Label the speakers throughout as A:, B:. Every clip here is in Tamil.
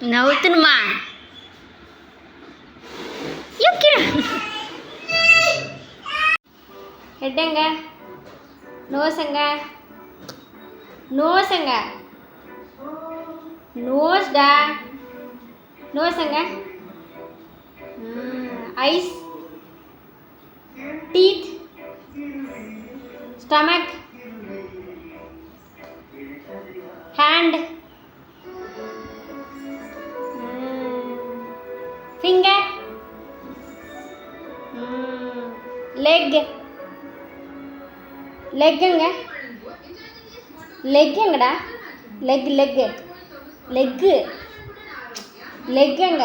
A: நவுத்துணுமா எட்டங்க. நோசங்க. நோசங்க. நோஸ்டா. நோசங்க. Eyes. Teeth. Stomach. Hand. Hmm. Finger. Hmm. Leg. லெக்குங்க லெக்குங்கடா லெக் leg leg.
B: Leg. எங்க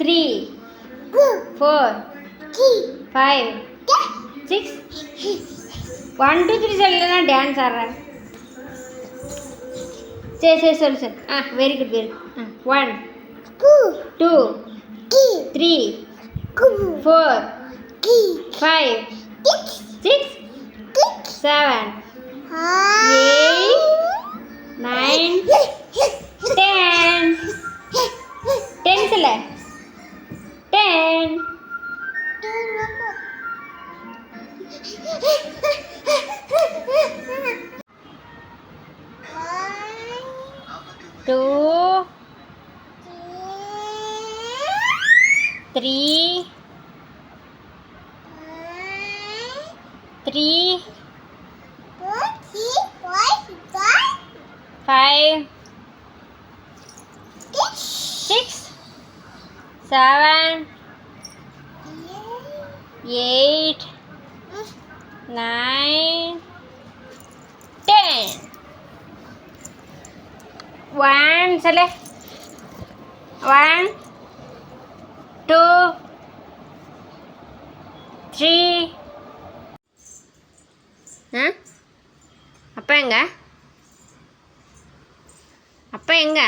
B: three
A: four
B: three, five
A: six one two three சொல்லலைன்னா டான்ஸ் ஆடுறேன். சரி சரி சொல்லு சார் ஆ வெரி குட் வெரி குட் ஆ one
B: Two,
A: two
B: three,
A: three
B: two,
A: four
B: three,
A: five
B: six,
A: six
B: six.
A: Seven
B: eight
A: nine two three three five six seven eight nine ten One, சொல்லு ஒன் டூ த்ரீ ஆ அப்பா எங்க? அப்பா எங்க?